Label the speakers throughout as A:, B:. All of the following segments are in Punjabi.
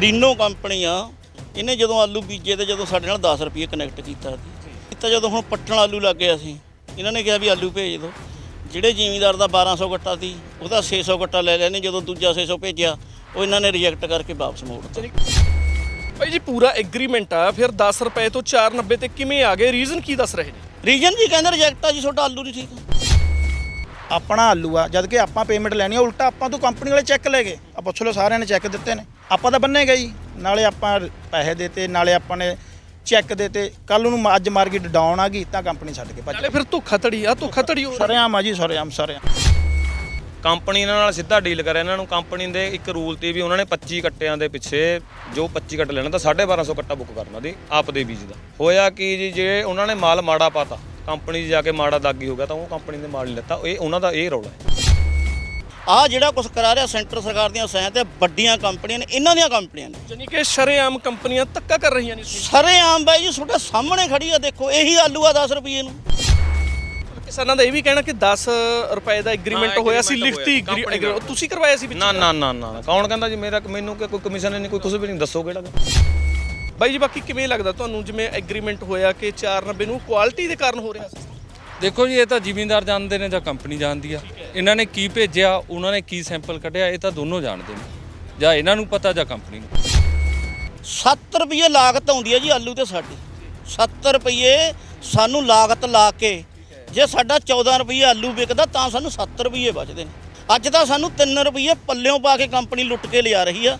A: ਮਰੀਨੋ ਕੰਪਨੀ ਆ ਇਹਨੇ ਜਦੋਂ ਆਲੂ ਬੀਜੇ ਤੇ ਜਦੋਂ ਸਾਡੇ ਨਾਲ 10 ਰੁਪਏ ਕਨੈਕਟ ਕੀਤਾ ਸੀ। ਕੀਤਾ ਜਦੋਂ ਹੁਣ ਪੱਟਣ ਆਲੂ ਲੱਗ ਗਿਆ ਸੀ ਇਹਨਾਂ ਨੇ ਕਿਹਾ ਵੀ ਆਲੂ ਭੇਜ ਦਿਓ ਜਿਹੜੇ ਜ਼ਿਮੀਂਦਾਰ ਦਾ 1200 ਗੱਟਾ ਸੀ ਉਹਦਾ 600 ਗੱਟਾ ਲੈ ਲੈਣੇ ਜਦੋਂ ਦੂਜਾ 600 ਭੇਜਿਆ ਉਹ ਇਹਨਾਂ ਨੇ ਰਿਜੈਕਟ ਕਰਕੇ ਵਾਪਸ ਮੋੜਤਾ
B: ਭਾਈ ਜੀ ਪੂਰਾ ਐਗਰੀਮੈਂਟ ਆ। ਫਿਰ 10 ਰੁਪਏ ਤੋਂ 4.90 ਤੇ ਕਿਵੇਂ ਆ ਗਏ? ਰੀਜ਼ਨ ਕੀ ਦੱਸ ਰਹੇ ਨੇ?
A: ਰੀਜਨ ਜੀ ਕਹਿੰਦੇ ਰਿਜੈਕਟ ਆ ਜੀ ਤੁਹਾਡਾ ਆਲੂ ਨਹੀਂ ਠੀਕ।
C: ਆਪਣਾ ਆਲੂ ਆ ਜਦ ਕਿ ਆਪਾਂ ਪੇਮੈਂਟ ਲੈਣੀ ਆ ਉਲਟਾ ਆਪਾਂ ਤੋਂ ਕੰਪਨੀ ਵਾਲੇ ਚੈੱਕ ਲੈ ਗਏ। ਆ ਪੁੱਛ ਲਓ ਸਾਰਿਆਂ ਨੇ ਚੈੱਕ ਦਿੱਤੇ ਨੇ। ਆਪਾਂ ਤਾਂ ਬੰਨੇ ਗਈ ਨਾਲੇ ਆਪਾਂ ਪੈਸੇ ਦੇਤੇ ਨਾਲੇ ਆਪਾਂ ਨੇ ਚੈੱਕ ਦੇਤੇ। ਕੱਲ ਨੂੰ ਅੱਜ ਮਾਰਕੀਟ ਡਾਊਨ ਆ ਗਈ ਤਾਂ ਕੰਪਨੀ ਛੱਡ ਕੇ ਭੱਜ
B: ਨਾਲੇ ਫਿਰ ਧੋਖਾ ਧੜੀ ਆ ਧੋਖਾ ਧੜੀ ਹੋ
C: ਸਰਿਆਮ ਆ ਜੀ ਸਰਿਆਮ ਸਰਿਆਮ।
D: ਕੰਪਨੀ ਇਹਨਾਂ ਨਾਲ ਸਿੱਧਾ ਡੀਲ ਕਰਿਆ। ਇਹਨਾਂ ਨੂੰ ਕੰਪਨੀ ਦੇ ਇੱਕ ਰੂਲ ਤੇ ਵੀ ਉਹਨਾਂ ਨੇ 25 ਕੱਟਿਆਂ ਦੇ ਪਿੱਛੇ ਜੋ 25 ਕੱਟ ਲੈਣਾ ਤਾਂ 1250 ਕੱਟਾ ਬੁੱਕ ਕਰਨਾ ਦੀ ਆਪ ਦੇ ਬੀਜ ਦਾ। ਹੋਇਆ ਕਿ ਜੀ ਜੇ ਉਹਨਾਂ ਨੇ ਮਾਲ ਮਾੜਾ ਪਾਤਾ ਕੰਪਨੀ 'ਚ ਜਾ ਕੇ ਮਾੜਾ ਦਾਗੀ ਹੋ ਗਿਆ ਤਾਂ ਉਹ ਕੰਪਨੀ ਨੇ ਮਾਲ ਨਹੀਂ ਲੈਤਾ। ਇਹ ਉਹਨਾਂ ਦਾ ਇਹ ਰੌਲਾ ਹੈ।
A: ਆ ਜਿਹੜਾ ਕੁਝ ਕਰਾ ਰਿਹਾ ਸੈਂਟਰ ਸਰਕਾਰ ਦੀਆਂ ਸਹਿ ਤੇ ਵੱਡੀਆਂ ਕੰਪਨੀਆਂ ਨੇ ਇਹਨਾਂ ਦੀਆਂ ਕੰਪਨੀਆਂ ਨੇ।
B: ਜਾਨੀ ਕਿ ਸ਼ਰੇਆਮ ਕੰਪਨੀਆਂ ਧੱਕਾ ਕਰ ਰਹੀਆਂ ਨੇ
A: ਸਾਰੇ ਆਮ ਬਾਈ ਜੀ ਤੁਹਾਡੇ ਸਾਹਮਣੇ ਖੜੀ ਆ ਦੇਖੋ ਇਹੀ ਆਲੂ ਆ 10 ਰੁਪਏ ਨੂੰ।
B: ਕਿਸਾਨਾਂ ਦਾ ਇਹ ਵੀ ਕਹਿਣਾ ਕਿ 10 ਰੁਪਏ ਦਾ ਐਗਰੀਮੈਂਟ ਹੋਇਆ ਸੀ ਲਿਖਤੀ ਤੁਸੀਂ ਕਰਵਾਇਆ ਸੀ ਵਿੱਚ?
D: ਨਾ ਨਾ ਨਾ ਨਾ। ਕੌਣ ਕਹਿੰਦਾ ਜੀ ਮੇਰਾ ਮੈਨੂੰ ਕਿ ਕੋਈ ਕਮਿਸ਼ਨ ਨਹੀਂ ਕੋਈ ਕੁਝ ਵੀ ਨਹੀਂ ਦੱਸੋ ਕਿਹੜਾ।
B: ਬਾਈ ਜੀ ਬਾਕੀ ਕਿਵੇਂ ਲੱਗਦਾ ਤੁਹਾਨੂੰ? ਜਿਵੇਂ ਐਗਰੀਮੈਂਟ ਹੋਇਆ ਕਿ 490 ਨੂੰ ਕੁਆਲਿਟੀ ਦੇ ਕਾਰਨ ਹੋ ਰਿਹਾ ਸੀ।
E: ਦੇਖੋ ਜੀ ਇਹ ਤਾਂ ਜ਼ਿਮੀਂਦਾਰ ਜਾਣਦੇ ਨੇ ਜਾਂ ਕੰਪਨੀ ਜਾਣਦੀ ਆ। ਇਹਨਾਂ ਨੇ ਕੀ ਭੇਜਿਆ ਉਹਨਾਂ ਨੇ ਕੀ ਸੈਂਪਲ ਕੱਢਿਆ ਇਹ ਤਾਂ ਦੋਨੋਂ ਜਾਣਦੇ ਨੇ। ਜਾਂ ਇਹਨਾਂ ਨੂੰ ਪਤਾ ਜਾਂ ਕੰਪਨੀ ਨੂੰ।
A: 7 ਰੁਪਏ ਲਾਗਤ ਆਉਂਦੀ ਹੈ ਜੀ ਆਲੂ ਤੇ ਸਾਡੀ। 7 ਰੁਪਏ ਸਾਨੂੰ ਲਾਗਤ ਲਾ ਕੇ ਜੇ ਸਾਡਾ 14 ਰੁਪਏ ਆਲੂ ਵਿਕਦਾ ਤਾਂ ਸਾਨੂੰ 7 ਰੁਪਏ ਬਚਦੇ ਨੇ। ਅੱਜ ਤਾਂ ਸਾਨੂੰ 3 ਰੁਪਏ ਪੱਲਿਓਂ ਪਾ ਕੇ ਕੰਪਨੀ ਲੁੱਟ ਕੇ ਲਿਆ ਰਹੀ ਆ।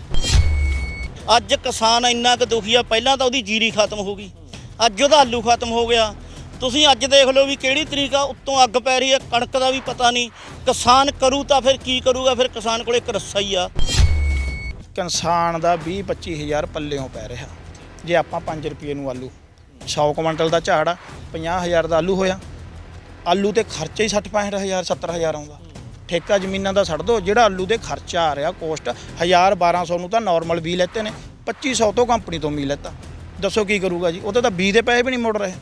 A: ਅੱਜ ਕਿਸਾਨ ਇੰਨਾ ਕੁ ਦੁਖੀ ਆ, ਪਹਿਲਾਂ ਤਾਂ ਉਹਦੀ ਜੀਰੀ ਖਤਮ ਹੋ ਗਈ। ਅੱਜ ਉਹਦਾ ਆਲੂ ਖਤਮ ਹੋ ਗਿਆ। ਤੁਸੀਂ ਅੱਜ ਦੇਖ ਲਓ ਵੀ ਕਿਹੜੀ ਤਰੀਕਾ ਉੱਤੋਂ ਅੱਗ ਪੈ ਰਹੀ ਹੈ ਕਣਕ ਦਾ ਵੀ ਪਤਾ ਨਹੀਂ। ਕਿਸਾਨ ਕਰੂ ਤਾਂ ਫਿਰ ਕੀ ਕਰੂਗਾ? ਫਿਰ ਕਿਸਾਨ ਕੋਲੇ ਇੱਕ ਰੱਸਾ ਹੀ ਆ।
C: ਕਿਸਾਨ ਦਾ 20 25000 ਪੱਲਿਓਂ ਪੈ ਰਿਹਾ। ਜੇ ਆਪਾਂ 5 ਰੁਪਏ ਨੂੰ ਆਲੂ 100 ਕੁਇੰਟਲ ਦਾ ਝਾੜ ਆ 50000 ਦਾ ਆਲੂ ਹੋਇਆ। ਆਲੂ ਤੇ ਖਰਚਾ ਹੀ 60 65000 70000 ਆਉਂਦਾ। ਠੇਕਾ ਜ਼ਮੀਨਾਂ ਦਾ ਛੱਡ ਦੋ, ਜਿਹੜਾ ਆਲੂ ਦੇ ਖਰਚਾ ਆ ਰਿਹਾ ਕੋਸਟ 1000 1200 ਨੂੰ ਤਾਂ ਨਾਰਮਲ ਬੀ ਲੈਤੇ ਨੇ 2500 ਤੋਂ ਕੰਪਨੀ ਤੋਂ ਬੀ ਲੈਤਾ। ਦੱਸੋ ਕੀ ਕਰੂਗਾ ਜੀ? ਉਹਦੇ ਤਾਂ ਬੀ ਦੇ ਪੈਸੇ ਵੀ ਨਹੀਂ ਮੁੜ ਰਹੇ।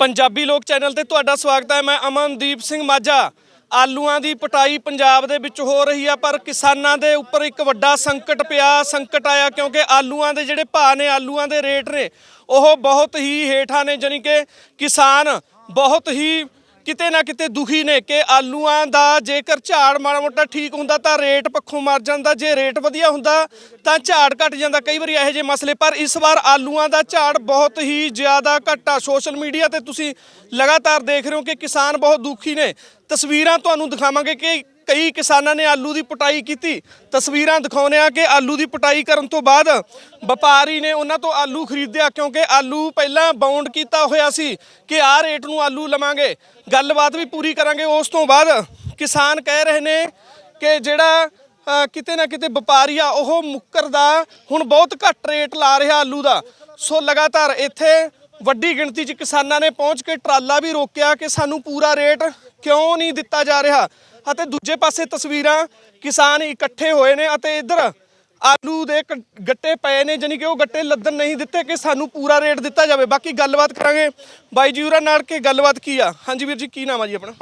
B: ਪੰਜਾਬੀ ਲੋਕ ਚੈਨਲ ਤੇ ਤੁਹਾਡਾ ਸਵਾਗਤ ਹੈ, ਮੈਂ ਅਮਨਦੀਪ ਸਿੰਘ ਮਾਝਾ। ਆਲੂਆਂ ਦੀ ਪਟਾਈ ਪੰਜਾਬ ਦੇ ਵਿੱਚ ਹੋ ਰਹੀ ਆ, ਪਰ ਕਿਸਾਨਾਂ ਦੇ ਉੱਪਰ ਇੱਕ ਵੱਡਾ ਸੰਕਟ ਪਿਆ। ਸੰਕਟ ਆਇਆ ਕਿਉਂਕਿ ਆਲੂਆਂ ਦੇ ਜਿਹੜੇ ਭਾਅ ਨੇ, ਆਲੂਆਂ ਦੇ ਰੇਟ ਨੇ, ਉਹ ਬਹੁਤ ਹੀ ਹੇਠਾਂ ਨੇ, ਜਾਣੀ ਕਿ ਕਿਸਾਨ ਬਹੁਤ ਹੀ ਕਿਤੇ ਨਾ ਕਿਤੇ ਦੁਖੀ ਨੇ ਕਿ ਆਲੂਆਂ ਦਾ ਜੇਕਰ ਝਾੜ ਮਾੜਾ ਮੋਟਾ ਠੀਕ ਹੁੰਦਾ ਤਾਂ ਰੇਟ ਪੱਖੋਂ ਮਰ ਜਾਂਦਾ, ਜੇ ਰੇਟ ਵਧੀਆ ਹੁੰਦਾ ਤਾਂ ਝਾੜ ਘਟ ਜਾਂਦਾ। ਕਈ ਵਾਰੀ ਇਹੋ ਜਿਹੇ ਮਸਲੇ, ਪਰ ਇਸ ਵਾਰ ਆਲੂਆਂ ਦਾ ਝਾੜ ਬਹੁਤ ਹੀ ਜ਼ਿਆਦਾ ਘਟਾ ਸੋਸ਼ਲ ਮੀਡੀਆ ਤੇ ਤੁਸੀਂ ਲਗਾਤਾਰ ਦੇਖ ਰਹੇ ਹੋ ਕਿ ਕਿਸਾਨ ਬਹੁਤ ਦੁਖੀ ਨੇ। ਤਸਵੀਰਾਂ ਤੁਹਾਨੂੰ ਦਿਖਾਵਾਂਗੇ ਕਿ ਕਈ ਕਿਸਾਨਾਂ ਨੇ ਆਲੂ ਦੀ ਪਟਾਈ ਕੀਤੀ। ਤਸਵੀਰਾਂ ਦਿਖਾਉਂਦੇ ਆ ਕਿ ਆਲੂ ਦੀ ਪਟਾਈ ਕਰਨ ਤੋਂ ਬਾਅਦ ਵਪਾਰੀ ਨੇ ਉਹਨਾਂ ਤੋਂ ਆਲੂ ਖਰੀਦਿਆ ਕਿਉਂਕਿ ਆਲੂ ਪਹਿਲਾਂ ਬਾਉਂਡ ਕੀਤਾ ਹੋਇਆ ਸੀ ਕਿ ਆਹ ਰੇਟ ਨੂੰ ਆਲੂ ਲਵਾਂਗੇ। ਗੱਲਬਾਤ ਵੀ ਪੂਰੀ ਕਰਾਂਗੇ। ਉਸ ਤੋਂ ਬਾਅਦ ਕਿਸਾਨ ਕਹਿ ਰਹੇ ਨੇ ਕਿ ਜਿਹੜਾ ਕਿਤੇ ਨਾ ਕਿਤੇ ਵਪਾਰੀ ਆ, ਉਹ ਮੁੱਕਰ ਦਾ ਹੁਣ ਬਹੁਤ ਘੱਟ ਰੇਟ ਲਾ ਰਿਹਾ ਆਲੂ ਦਾ। ਸੋ ਲਗਾਤਾਰ ਇੱਥੇ ਵੱਡੀ ਗਿਣਤੀ 'ਚ ਕਿਸਾਨਾਂ ਨੇ ਪਹੁੰਚ ਕੇ ਟਰਾਲਾ ਵੀ ਰੋਕਿਆ ਕਿ ਸਾਨੂੰ ਪੂਰਾ ਰੇਟ ਕਿਉਂ ਨਹੀਂ ਦਿੱਤਾ ਜਾ ਰਿਹਾ? ਅਤੇ ਦੂਜੇ ਪਾਸੇ ਤਸਵੀਰਾਂ ਕਿਸਾਨ ਇਕੱਠੇ ਹੋਏ ਨੇ ਅਤੇ ਇੱਧਰ ਆਲੂ ਦੇ ਗੱਟੇ ਪਏ ਨੇ ਜਾਣੀ ਕਿ ਉਹ ਗੱਟੇ ਲੱਦਣ ਨਹੀਂ ਦਿੱਤੇ ਕਿ ਸਾਨੂੰ ਪੂਰਾ ਰੇਟ ਦਿੱਤਾ ਜਾਵੇ। ਬਾਕੀ ਗੱਲਬਾਤ ਕਰਾਂਗੇ। ਬਾਈ ਜੀ ਹੋਰਾਂ ਨਾਲ ਕਿ ਗੱਲਬਾਤ ਕੀ ਆ? ਹਾਂਜੀ ਵੀਰ ਜੀ ਕੀ ਨਾਮ ਆ ਜੀ ਆਪਣਾ?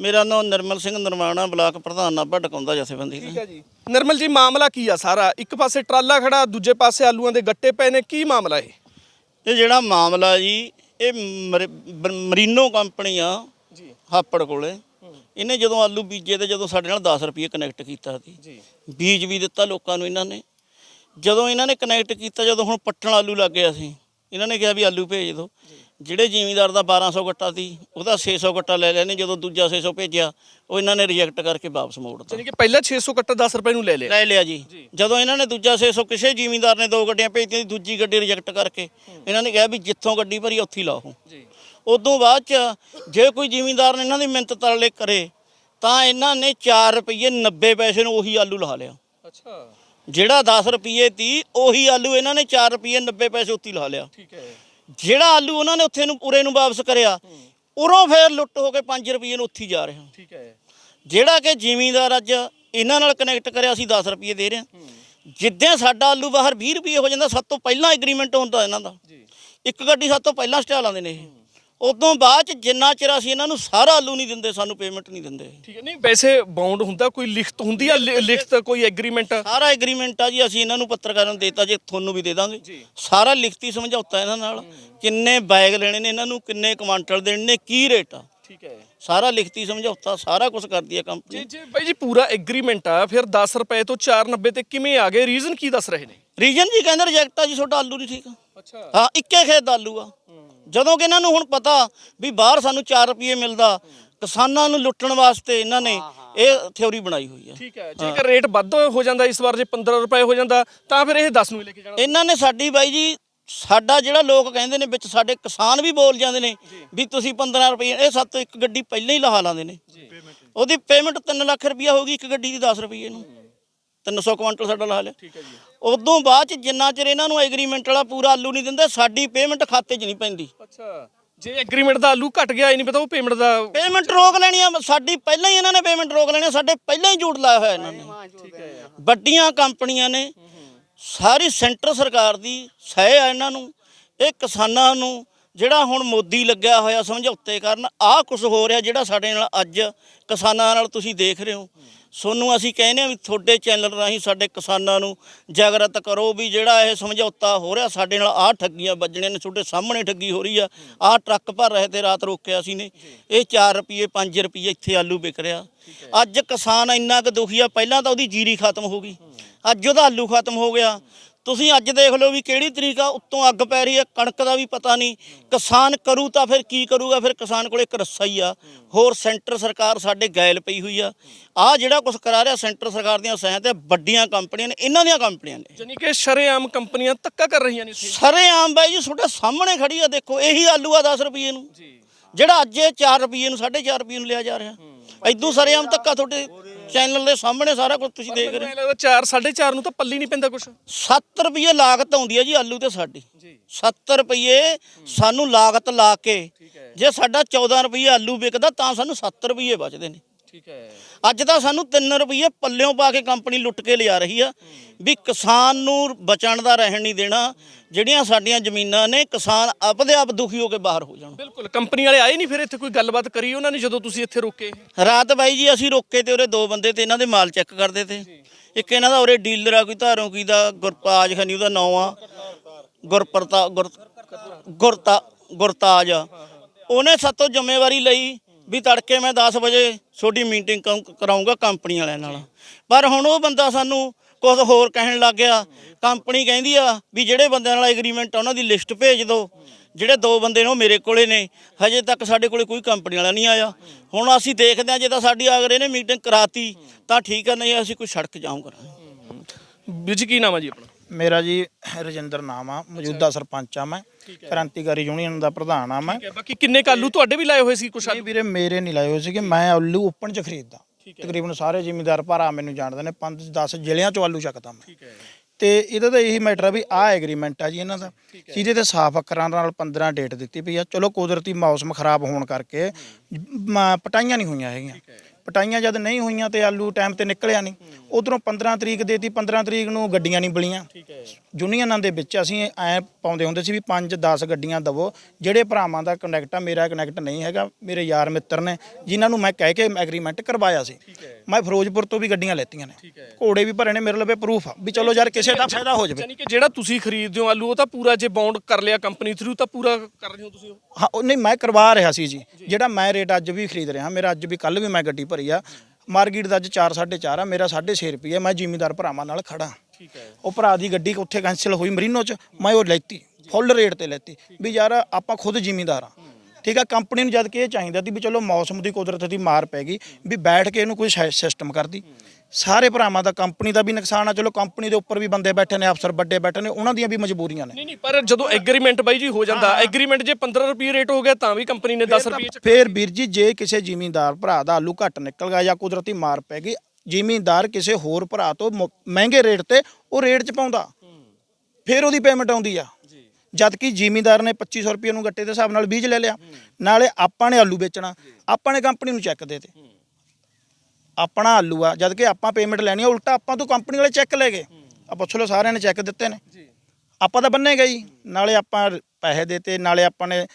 A: ਮੇਰਾ ਨਾਮ ਨਿਰਮਲ ਸਿੰਘ ਨਰਮਾਣਾ ਬਲਾਕ ਪ੍ਰਧਾਨ ਨਾਭਾ ਡਕਾਉਂਦਾ ਜਥੇਬੰਦੀ
B: ਠੀਕ ਹੈ ਜੀ। ਨਿਰਮਲ ਜੀ ਮਾਮਲਾ ਕੀ ਆ ਸਾਰਾ? ਇੱਕ ਪਾਸੇ ਟਰਾਲਾ ਖੜਾ ਦੂਜੇ ਪਾਸੇ ਆਲੂਆਂ ਦੇ ਗੱਟੇ ਪਏ ਨੇ। ਕੀ ਮਾਮਲਾ ਇਹ?
A: ਇਹ ਜਿਹੜਾ ਮਾਮਲਾ ਜੀ ਇਹ ਮਰੀਨੋ ਕੰਪਨੀ ਆ ਹਾਪੜ ਕੋਲੇ। ਇਹਨੇ ਜਦੋਂ ਆਲੂ ਬੀਜੇ ਤੇ ਜਦੋਂ ਸਾਡੇ ਨਾਲ 10 ਰੁਪਏ ਕਨੈਕਟ ਕੀਤਾ ਸੀ।
B: ਜੀ।
A: ਬੀਜ ਵੀ ਦਿੱਤਾ ਲੋਕਾਂ ਨੂੰ ਇਹਨਾਂ ਨੇ। ਜਦੋਂ ਇਹਨਾਂ ਨੇ ਕਨੈਕਟ ਕੀਤਾ ਜਦੋਂ ਹੁਣ ਪੱਟਣ ਆਲੂ ਲੱਗ ਗਿਆ ਸੀ ਇਹਨਾਂ ਨੇ ਕਿਹਾ ਵੀ ਆਲੂ ਭੇਜ ਦਿਓ ਜਿਹੜੇ ਜ਼ਿਮੀਂਦਾਰ ਦਾ 1200 ਗੱਟਾ ਸੀ ਉਹਦਾ 600 ਗੱਟਾ ਲੈ ਲੈਣੇ ਜਦੋਂ ਦੂਜਾ 600 ਭੇਜਿਆ ਉਹ ਇਹਨਾਂ ਨੇ ਰਿਜੈਕਟ ਕਰਕੇ ਵਾਪਸ ਮੋੜਤਾ
B: ਜਾਣੀ ਕਿ ਪਹਿਲਾਂ 600 ਕੱਟਾ 10 ਰੁਪਏ ਨੂੰ ਲੈ ਲਿਆ।
A: ਲੈ ਲਿਆ ਜੀ। ਜਦੋਂ ਇਹਨਾਂ ਨੇ ਦੂਜਾ 600 ਕਿਸੇ ਜ਼ਿਮੀਂਦਾਰ ਨੇ ਦੋ ਗੱਡੀਆਂ ਭੇਜਤੀਆਂ ਦੂਜੀ ਗੱਡੀ ਰਿਜੈਕਟ ਕਰਕੇ ਇਹਨਾਂ ਨੇ ਕਿਹਾ ਵੀ ਜਿੱਥੋਂ ਗੱਡੀ ਭਰੀ ਉੱਥੇ ਹੀ ਲਾਓ।
B: ਜੀ।
A: ਉਦੋਂ ਬਾਅਦ ਚ ਜੇ ਕੋਈ ਜ਼ਿਮੀਂਦਾਰ ਨੇ ਇਹਨਾਂ ਦੀ ਮਿਹਨਤ ਤਰਲੇ ਕਰੇ ਤਾਂ ਇਹਨਾਂ ਨੇ 4 ਰੁਪਏ 90 ਪੈਸੇ ਨੂੰ ਉਹੀ ਆਲੂ ਲਾ ਲਿਆ।
B: ਅੱਛਾ।
A: ਜਿਹੜਾ 10 ਰੁਪਏ ਤੀ ਉਹੀ ਆਲੂ ਇਹਨਾਂ ਨੇ 4 ਰੁਪਏ 90 ਪੈਸੇ ਉੱਤੀ ਲਾ ਲਿਆ।
B: ਠੀਕ ਹੈ।
A: ਜਿਹੜਾ ਆਲੂ ਉਹਨਾਂ ਨੇ ਉੱਥੇ ਨੂੰ ਉਰੇ ਨੂੰ ਵਾਪਸ ਕਰਿਆ ਉਰੋਂ ਫੇਰ ਲੁੱਟ ਹੋ ਕੇ 5 ਰੁਪਏ ਨੂੰ ਉੱਥੇ ਜਾ ਰਿਹਾ।
B: ਠੀਕ ਹੈ।
A: ਜਿਹੜਾ ਕਿ ਜ਼ਿਮੀਂਦਾਰ ਅੱਜ ਇਹਨਾਂ ਨਾਲ ਕਨੈਕਟ ਕਰਿਆ ਅਸੀਂ 10 ਰੁਪਏ ਦੇ ਰਹੇ ਹਾਂ। ਜਿੱਦਾਂ ਸਾਡਾ ਆਲੂ ਬਾਹਰ 20 ਰੁਪਏ ਹੋ ਜਾਂਦਾ ਸਭ ਤੋਂ ਪਹਿਲਾਂ ਐਗਰੀਮੈਂਟ ਹੁੰਦਾ ਇਹਨਾਂ ਦਾ।
B: ਜੀ।
A: ਇੱਕ ਗੱਡੀ ਸਭ ਤੋਂ ਪਹਿਲਾਂ ਸਟਾ ਲਾਉਂਦੇ ਨੇ ਇਹ। ਉਦੋਂ ਬਾਅਦ ਚ ਜਿੰਨਾ ਚਿਰ ਅਸੀਂ ਇਹਨਾਂ ਨੂੰ ਸਾਰਾ ਆਲੂ ਨਹੀਂ ਦਿੰਦੇ ਸਾਨੂੰ ਪੇਮੈਂਟ ਨਹੀਂ ਦਿੰਦੇ।
B: ਠੀਕ ਹੈ ਨਹੀਂ ਵੈਸੇ ਬਾਉਂਡ ਹੁੰਦਾ ਕੋਈ ਲਿਖਤ ਹੁੰਦੀ ਆ? ਲਿ- ਲਿਖਤ ਕੋਈ ਐਗਰੀਮੈਂਟ
A: ਸਾਰਾ ਐਗਰੀਮੈਂਟ ਆ ਜੀ ਅਸੀਂ ਇਹਨਾਂ ਨੂੰ ਪੱਤਰਕਾਰਾਂ ਨੂੰ ਦੇਤਾ ਜੇ ਤੁਹਾਨੂੰ ਵੀ ਦੇ ਦਾਂਗੇ। ਸਾਰਾ ਲਿਖਤੀ ਸਮਝੌਤਾ ਇਹਨਾਂ ਨਾਲ। ਕਿੰਨੇ ਬੈਗ ਲੈਣੇ ਨੇ ਇਹਨਾਂ ਨੂੰ ਕਿੰਨੇ ਕੁਆਂਟਲ ਦੇਣੇ ਨੇ ਕੀ ਰੇਟ ਆ?
B: ਠੀਕ ਹੈ।
A: ਸਾਰਾ ਲਿਖਤੀ ਸਮਝੌਤਾ ਸਾਰਾ ਕੁਝ ਕਰਦੀ ਹੈ
B: ਜੇ
A: ਕੰਪਨੀ
B: ਜੇ ਬਾਈ ਜੀ ਪੂਰਾ ਐਗਰੀਮੈਂਟ ਆ ਫਿਰ 10 ਰੁਪਏ ਤੋਂ 4.90 ਤੇ ਕਿਵੇਂ ਆ ਗਏ? ਰੀਜ਼ਨ ਕੀ ਦੱਸ ਰਹੇ ਨੇ?
A: ਰੀਜਨ ਜੀ ਕਹਿੰਦੇ ਰਿਜੈਕਟ ਆ ਜੀ ਤੁਹਾਡਾ ਆਲੂ ਨਹੀਂ ਠੀਕ।
B: ਅੱਛਾ।
A: ਹਾਂ ਇੱਕੇ ਖੇਤ ਦਾ ਆਲੂ ਆ। ਜਦੋਂ ਕਿ ਇਹਨਾਂ ਨੂੰ ਹੁਣ ਪਤਾ ਵੀ ਬਾਹਰ ਸਾਨੂੰ 4 ਰੁਪਏ ਮਿਲਦਾ ਕਿਸਾਨਾਂ ਨੂੰ ਲੁੱਟਣ ਵਾਸਤੇ ਇਹਨਾਂ ਨੇ ਇਹ ਥਿਉਰੀ ਬਣਾਈ ਹੋਈ ਹੈ।
B: ਠੀਕ ਹੈ ਜੇਕਰ ਰੇਟ ਵੱਧ ਹੋ ਜਾਂਦਾ ਇਸ ਵਾਰ ਜੇ 15 ਰੁਪਏ ਹੋ ਜਾਂਦਾ ਤਾਂ ਫਿਰ ਇਹ 10 ਨੂੰ ਹੀ ਲੈ ਕੇ ਜਾਣਾ।
A: ਇਹਨਾਂ ਨੇ ਸਾਡੀ ਬਾਈ ਜੀ ਸਾਡਾ ਜਿਹੜਾ ਲੋਕ ਕਹਿੰਦੇ ਨੇ ਵਿੱਚ ਸਾਡੇ ਕਿਸਾਨ ਵੀ ਬੋਲ ਜਾਂਦੇ ਨੇ ਵੀ ਤੁਸੀਂ 15 ਰੁਪਏ ਇਹ ਸਾਡੇ ਤੋਂ ਇੱਕ ਗੱਡੀ ਪਹਿਲਾਂ ਹੀ ਲਹਾ ਲਾਉਂਦੇ ਨੇ। ਉਹਦੀ ਪੇਮੈਂਟ 3 ਲੱਖ ਰੁਪਇਆ ਹੋਗੀ ਇੱਕ ਗੱਡੀ ਦੀ 10 ਰੁਪਏ ਨੂੰ। 300 ਕੁਇੰਟਲ ਸਾਡਾ ਲਾ ਲਿਆ।
B: ਠੀਕ ਹੈ ਜੀ।
A: ਉਦੋਂ ਬਾਅਦ ਚ ਜਿੰਨਾ ਚਿਰ ਇਹਨਾਂ ਨੂੰ ਐਗਰੀਮੈਂਟ ਵਾਲਾ ਪੂਰਾ ਆਲੂ ਨਹੀਂ ਦਿੰਦੇ ਸਾਡੀ ਪੇਮੈਂਟ ਖਾਤੇ 'ਚ ਨਹੀਂ ਪੈਂਦੀ।
B: ਅੱਛਾ ਜੇ ਐਗਰੀਮੈਂਟ ਦਾ ਆਲੂ ਘਟ ਗਿਆ ਇਹ ਨਹੀਂ ਪਤਾ ਉਹ ਪੇਮੈਂਟ ਦਾ
A: ਪੇਮੈਂਟ ਰੋਕ ਲੈਣੀ ਆ ਸਾਡੀ ਪਹਿਲਾਂ ਹੀ ਇਹਨਾਂ ਨੇ ਪੇਮੈਂਟ ਰੋਕ ਲੈਣੀ ਆ, ਸਾਡੇ ਪਹਿਲਾਂ ਹੀ ਝੂਠ ਲਾਇਆ ਹੋਇਆ ਇਹਨਾਂ ਨੇ। ਵੱਡੀਆਂ ਕੰਪਨੀਆਂ ਨੇ ਸਾਰੀ ਸੈਂਟਰ ਸਰਕਾਰ ਦੀ ਸਹਿ ਆ ਇਹਨਾਂ ਨੂੰ। ਇਹ ਕਿਸਾਨਾਂ ਨੂੰ ਜਿਹੜਾ ਹੁਣ ਮੋਦੀ ਲੱਗਿਆ ਹੋਇਆ ਸਮਝੌਤੇ ਕਰਨ ਆਹ ਕੁਝ ਹੋ ਰਿਹਾ ਜਿਹੜਾ ਸਾਡੇ ਨਾਲ ਅੱਜ ਕਿਸਾਨਾਂ ਨਾਲ ਤੁਸੀਂ ਦੇਖ ਰਹੇ ਹੋ। ਸੋਨੂੰ ਅਸੀਂ ਕਹਿੰਦੇ ਆ ਵੀ ਤੁਹਾਡੇ ਚੈਨਲ ਰਾਹੀਂ ਸਾਡੇ ਕਿਸਾਨਾਂ ਨੂੰ ਜਾਗਰਤ ਕਰੋ ਵੀ ਜਿਹੜਾ ਇਹ ਸਮਝੌਤਾ ਹੋ ਰਿਹਾ ਸਾਡੇ ਨਾਲ ਆਹ ਠੱਗੀਆਂ ਵੱਜਣੀਆਂ ਨੇ, ਤੁਹਾਡੇ ਸਾਹਮਣੇ ਠੱਗੀ ਹੋ ਰਹੀ ਆ, ਆਹ ਟਰੱਕ ਭਰ ਰਹੇ ਤੇ ਰਾਤ ਰੋਕਿਆ ਸੀ ਨੇ। ਇਹ 4 ਰੁਪਏ 5 ਰੁਪਏ ਇੱਥੇ ਆਲੂ ਵਿਕ ਰਿਹਾ। ਅੱਜ ਕਿਸਾਨ ਇੰਨਾ ਕੁ ਦੁਖੀ ਆ, ਪਹਿਲਾਂ ਤਾਂ ਉਹਦੀ ਜੀਰੀ ਖਤਮ ਹੋ ਗਈ। ਅੱਜ ਉਹਦਾ ਆਲੂ ਖਤਮ ਹੋ ਗਿਆ। ਤੁਸੀਂ ਅੱਜ ਦੇਖ ਲਓ ਵੀ ਕਿਹੜੀ ਤਰੀਕਾ ਉੱਤੋਂ ਅੱਗ ਪੈ ਰਹੀ ਹੈ ਕਣਕ ਦਾ ਵੀ ਪਤਾ ਨਹੀਂ। ਕਿਸਾਨ ਕਰੂ ਤਾਂ ਫਿਰ ਕੀ ਕਰੂਗਾ? ਫਿਰ ਕਿਸਾਨ ਕੋਲੇ ਇੱਕ ਰੱਸਾ ਹੀ ਆ। ਹੋਰ ਸੈਂਟਰ ਸਰਕਾਰ ਸਾਡੇ ਗੈਲ ਪਈ ਹੋਈ ਆ। ਆ ਜਿਹੜਾ ਕੁਝ ਕਰਾ ਰਿਹਾ ਸੈਂਟਰ ਸਰਕਾਰ ਦੀਆਂ ਸਹਾਇਤਾ ਤੇ ਵੱਡੀਆਂ ਕੰਪਨੀਆਂ ਨੇ ਇਹਨਾਂ ਦੀਆਂ ਕੰਪਨੀਆਂ ਨੇ।
B: ਜਾਨੀ ਕਿ ਸ਼ਰੇਆਮ ਕੰਪਨੀਆਂ ਧੱਕਾ ਕਰ ਰਹੀਆਂ ਨੇ ਇੱਥੇ।
A: ਸਾਰੇ ਆਮ ਬਾਈ ਜੀ ਤੁਹਾਡੇ ਸਾਹਮਣੇ ਖੜੀ ਆ ਦੇਖੋ ਇਹੀ ਆਲੂ ਆ 10 ਰੁਪਏ ਨੂੰ। ਜਿਹੜਾ ਅੱਜ ਇਹ 4 ਰੁਪਏ ਨੂੰ 4.5 ਰੁਪਏ ਨੂੰ ਲਿਆ ਜਾ ਰਿਹਾ। ਐਦੂ ਸਾਰੇ ਆਮ ਧੱਕਾ ਤੁਹਾਡੇ ਚੈਨਲ ਦੇ ਸਾਹਮਣੇ ਸਾਰਾ ਕੁਝ ਤੁਸੀਂ ਦੇਖ ਰਹੇ ਹੋ।
B: ਲੱਗਦਾ 4 4.5 ਨੂੰ ਤਾਂ ਪੱਲੀ ਨਹੀਂ ਪੈਂਦਾ ਕੁਛ।
A: 7 ਰੁਪਏ ਲਾਗਤ ਆਉਂਦੀ ਹੈ ਜੀ ਆਲੂ ਤੇ ਸਾਡੀ।
B: ਜੀ।
A: 70 ਰੁਪਏ ਸਾਨੂੰ ਲਾਗਤ ਲਾ ਕੇ ਜੇ ਸਾਡਾ 14 ਰੁਪਏ ਆਲੂ ਵਿਕਦਾ ਤਾਂ ਸਾਨੂੰ 70 ਰੁਪਏ ਬਚਦੇ ਨੇ।
B: ਠੀਕ ਹੈ।
A: ਅੱਜ ਤਾਂ ਸਾਨੂੰ 3 ਰੁਪਏ ਪੱਲਿਓਂ ਪਾ ਕੇ ਕੰਪਨੀ ਲੁੱਟ ਕੇ ਲਿਆ ਰਹੀ ਆ ਵੀ ਕਿਸਾਨ ਨੂੰ ਬਚਣ ਦਾ ਰਹਿਣ ਨਹੀਂ ਦੇਣਾ ਜਿਹੜੀਆਂ ਸਾਡੀਆਂ ਜ਼ਮੀਨਾਂ ਨੇ ਕਿਸਾਨ ਆਪਦੇ ਆਪ ਦੁਖੀ ਹੋ ਕੇ ਬਾਹਰ ਹੋ ਜਾਣ।
B: ਬਿਲਕੁਲ ਕੰਪਨੀ ਵਾਲੇ ਆਏ ਨਹੀਂ ਫਿਰ ਇੱਥੇ ਕੋਈ ਗੱਲਬਾਤ ਕਰੀ ਉਹਨਾਂ ਨੇ ਜਦੋਂ ਤੁਸੀਂ ਇੱਥੇ ਰੋਕੇ?
A: ਰਾਤ ਬਾਈ ਜੀ ਅਸੀਂ ਰੋਕੇ ਤੇ ਉਰੇ ਦੋ ਬੰਦੇ ਤੇ ਇਹਨਾਂ ਦੇ ਮਾਲ ਚੈੱਕ ਕਰਦੇ ਤੇ। ਇੱਕ ਇਹਨਾਂ ਦਾ ਉਰੇ ਡੀਲਰ ਆ ਕੋਈ ਧਾਰੋਂ ਕੀ ਦਾ ਗੁਰਪਾਜ ਖਨੀ ਉਹਦਾ ਨਾਂ ਆ। ਗੁਰਪ੍ਰਤਾ ਗੁਰ ਗੁਰਤਾ ਗੁਰਤਾਜ ਉਹਨੇ ਸਾਤੋਂ ਜ਼ਿੰਮੇਵਾਰੀ ਲਈ। ਵੀ ਤੜਕੇ ਮੈਂ 10 ਵਜੇ ਛੋਟੀ ਮੀਟਿੰਗ ਕਰਾਉਂਗਾ ਕੰਪਨੀ ਵਾਲਿਆਂ ਨਾਲ। ਪਰ ਹੁਣ ਉਹ ਬੰਦਾ ਸਾਨੂੰ ਕੁਝ ਹੋਰ ਕਹਿਣ ਲੱਗ ਗਿਆ। ਕੰਪਨੀ ਕਹਿੰਦੀ ਆ ਵੀ ਜਿਹੜੇ ਬੰਦਿਆਂ ਨਾਲ ਐਗਰੀਮੈਂਟ ਆ, ਉਹਨਾਂ ਦੀ ਲਿਸਟ ਭੇਜ ਦਿਓ ਜਿਹੜੇ ਦੋ ਬੰਦੇ ਨੇ ਉਹ ਮੇਰੇ ਕੋਲੇ ਨੇ। ਹਜੇ ਤੱਕ ਸਾਡੇ ਕੋਲੇ ਕੋਈ ਕੰਪਨੀ ਵਾਲਾ ਨਹੀਂ ਆਇਆ। ਹੁਣ ਅਸੀਂ ਦੇਖਦੇ ਹਾਂ, ਜੇ ਤਾਂ ਸਾਡੀ ਅਗਰ ਇਹਨੇ ਮੀਟਿੰਗ ਕਰਾਤੀ, ਤਾਂ ਠੀਕ ਆ, ਨਹੀਂ ਅਸੀਂ ਕੋਈ ਸੜਕ ਜਾਮ ਕਰਾਂਗੇ।
B: ਵੀਰ ਜੀ, ਕੀ ਨਾਮ ਆ ਜੀ ਆਪਣਾ?
C: ਮੇਰਾ ਜੀ ਰਜਿੰਦਰ ਨਾਮ ਆ ਮੌਜੂਦਾ ਸਰਪੰਚ ਆ ਮੈਂ ਕ੍ਰਾਂਤੀਕਾਰੀ ਯੂਨੀਅਨ ਦਾ ਪ੍ਰਧਾਨ ਆ ਮੈਂ।
B: ਬਾਕੀ ਕਿੰਨੇ ਕਾਲੂ ਤੁਹਾਡੇ ਵੀ ਲਾਏ ਹੋਏ ਸੀ ਕੁਛ
C: ਨਹੀਂ ਵੀਰੇ ਮੇਰੇ ਨਹੀਂ ਲਾਏ ਹੋਏ ਸੀਗੇ ਮੈਂ ਆਲੂ ਓਪਨ ਚ ਖਰੀਦਦਾ। ਤਕਰੀਬਨ ਸਾਰੇ ਜ਼ਿਮੀਂਦਾਰ ਭਰਾ ਮੈਨੂੰ ਜਾਣਦੇ ਨੇ 5 10 ਜ਼ਿਲ੍ਹਿਆਂ ਚੋਂ ਆਲੂ ਚੱਕਦਾ ਮੈਂ।
B: ਠੀਕ ਹੈ।
C: ਤੇ ਇਹਦਾ ਤਾਂ ਇਹੀ ਮੈਟਰ ਆ ਵੀ ਆਹ ਐਗਰੀਮੈਂਟ ਆ ਜੀ ਇਹਨਾਂ ਦਾ। ਜਿਹਦੇ ਤੇ ਸਾਫ਼ ਅੱਖਰਾਂ ਨਾਲ 15 ਡੇਟ ਦਿੱਤੀ ਪਈ ਆ। ਚਲੋ ਕੁਦਰਤੀ ਮੌਸਮ ਖਰਾਬ ਹੋਣ ਕਰਕੇ ਪਟਾਈਆਂ ਨਹੀਂ ਹੋਈਆਂ ਹੈਗੀਆਂ। ਪਟਾਈਆਂ ਜਦ ਨਹੀਂ ਹੋਈਆਂ ਤੇ ਆਲੂ ਟਾਈਮ ਤੇ ਨਿਕਲਿਆ ਨਹੀਂ। ਉਧਰੋਂ 15 ਤਰੀਕ ਦੇਤੀ 15 ਤਰੀਕ ਨੂੰ ਗੱਡੀਆਂ ਨਹੀਂ ਬਲੀਆਂ ਯੂਨੀਅਨਾਂ ਦੇ ਵਿੱਚ ਅਸੀਂ ਐ ਪਾਉਂਦੇ ਹੁੰਦੇ ਸੀ ਵੀ 5 10 ਗੱਡੀਆਂ ਦਵੋ ਜਿਹੜੇ ਭਰਾਵਾਂ ਦਾ ਕਨੈਕਟ ਆ ਮੇਰਾ ਕਨੈਕਟ ਨਹੀਂ ਹੈਗਾ ਮੇਰੇ ਯਾਰ ਮਿੱਤਰ ਨੇ ਜਿਨ੍ਹਾਂ ਨੂੰ ਮੈਂ ਕਹਿ ਕੇ ਐਗਰੀਮੈਂਟ ਕਰਵਾਇਆ ਸੀ। ਮੈਂ ਫਿਰੋਜ਼ਪੁਰ ਤੋਂ ਵੀ ਗੱਡੀਆਂ ਲੈਤੀਆਂ ਨੇ। ਘੋੜੇ ਵੀ ਭਰੇ ਨੇ ਮੇਰੇ ਲਵੇ ਪ੍ਰੂਫ ਆ ਵੀ ਚਲੋ ਯਾਰ ਕਿਸੇ ਦਾ ਫਾਇਦਾ ਹੋ ਜਾਵੇ।
B: ਯਾਨੀ ਕਿ ਜਿਹੜਾ ਤੁਸੀਂ ਖਰੀਦਦੇ ਹੋ ਆਲੂ ਉਹ ਤਾਂ ਪੂਰਾ ਜੇ ਬਾਉਂਡ ਕਰ ਲਿਆ ਕੰਪਨੀ ਥਰੂ ਤਾਂ ਪੂਰਾ ਕਰ ਰਹੇ ਹੋ ਤੁਸੀਂ ਉਹ?
C: ਹਾਂ ਉਹ ਨਹੀਂ ਮੈਂ ਕਰਵਾ ਰਿਹਾ ਸੀ ਜੀ। ਜਿਹੜਾ ਮੈਂ ਰੇਟ ਅੱਜ ਵੀ ਖਰੀਦ ਰਿਹਾ ਮੇਰਾ ਅੱਜ ਵੀ ਕੱਲ ਵੀ ਮੈਂ ਗੱਡੀ ਭਰੀ ਆ। ਮਾਰਕੀਟ ਦਾ ਅੱਜ 4 4.5 ਆ, ਮੇਰਾ 6.5 ਰੁਪਏ ਮੈਂ ਜ਼ਿਮੀਦਾਰ ਭਰਾਵਾਂ ਨਾਲ ਖੜਾ
B: ਠੀਕ ਹੈ
C: ਉਹ ਭਰਾ ਦੀ ਗੱਡੀ ਉੱਥੇ ਕੈਂਸਲ ਹੋਈ ਮਰੀਨੋ ਚ, ਮੈਂ ਉਹ ਲੈਤੀ ਫੁੱਲ ਰੇਟ ਤੇ ਲੈਤੀ, ਵੀ ਯਾਰ ਆਪਾਂ ਖੁਦ ਜ਼ਿਮੀਂਦਾਰ ਆ। ਠੀਕ ਆ ਕੰਪਨੀ ਨੂੰ ਜਦ ਕਿ ਇਹ ਚਾਹੀਦਾ ਸੀ ਵੀ ਚਲੋ ਮੌਸਮ ਦੀ ਕੁਦਰਤ ਦੀ ਮਾਰ ਪੈ ਗਈ ਵੀ ਬੈਠ ਕੇ ਇਹਨੂੰ ਕੋਈ ਸਿਸਟਮ ਕਰਦੀ। ਸਾਰੇ ਭਰਾਵਾਂ ਦਾ ਕੰਪਨੀ ਦਾ ਵੀ ਨੁਕਸਾਨ ਆ ਚਲੋ ਕੰਪਨੀ ਦੇ ਉੱਪਰ ਵੀ ਬੰਦੇ ਬੈਠੇ ਨੇ ਅਫਸਰ ਵੱਡੇ ਬੈਠੇ ਨੇ ਉਹਨਾਂ ਦੀਆਂ ਵੀ ਮਜਬੂਰੀਆਂ ਨੇ।
B: ਨਹੀਂ ਨਹੀਂ ਪਰ ਜਦੋਂ ਐਗਰੀਮੈਂਟ ਬਾਈ ਜੀ ਹੋ ਜਾਂਦਾ ਐਗਰੀਮੈਂਟ ਜੇ 15 ਰੁਪਏ ਰੇਟ ਹੋ ਗਿਆ ਤਾਂ ਵੀ ਕੰਪਨੀ ਨੇ 10 ਰੁਪਏ ਚ
C: ਫੇਰ ਵੀਰ ਜੀ ਜੇ ਕਿਸੇ ਜ਼ਿਮੀਂਦਾਰ ਭਰਾ ਦਾ ਆਲੂ ਘੱਟ ਨਿਕਲ ਗਿਆ ਜਾਂ ਕੁਦਰਤੀ ਮਾਰ ਪੈ ਗਈ ਜ਼ਿਮੀਂਦਾਰ ਕਿਸੇ ਹੋਰ ਭਰਾ ਤੋਂ ਮਹਿੰਗੇ ਰੇਟ ਤੇ ਉਹ ਰੇਟ 'ਚ ਪਾਉਂਦਾ। ਫੇਰ ਉਹਦੀ ਪੇਮੈਂਟ ਆਉਂਦੀ ਆ। ਜਦ ਕਿ ਜ਼ਿਮੀਂਦਾਰ ਨੇ 2500 ਰੁਪਏ ਨੂੰ ਗੱਟੇ ਦੇ ਹਿਸਾਬ ਨਾਲ ਬੀਜ ਲੈ ਲਿਆ। ਨਾਲੇ ਆਪਾਂ ਨੇ ਆਲੂ ਵੇਚਣਾ। ਆਪਾਂ ਨੇ ਕੰਪਨੀ ਨੂੰ ਚੈੱਕ ਦੇ ਤੇ ਆਪਣਾ ਆਲੂ ਆ ਜਦ ਕਿ ਆਪਾਂ ਪੇਮੈਂਟ ਲੈਣੀ ਆ ਉਲਟਾ ਆਪਾਂ ਤੋਂ ਕੰਪਨੀ ਵਾਲੇ ਚੈੱਕ ਲੈ ਗਏ। ਆ ਪੁੱਛ ਲਓ ਸਾਰਿਆਂ ਨੇ ਚੈੱਕ ਦਿੱਤੇ ਨੇ। ਆਪਾਂ ਤਾਂ ਬੰਨੇ ਗਈ ਨਾਲੇ ਆਪਾਂ ਪੈਸੇ ਦੇਤੇ ਨਾਲੇ ਆਪਾਂ ਨੇ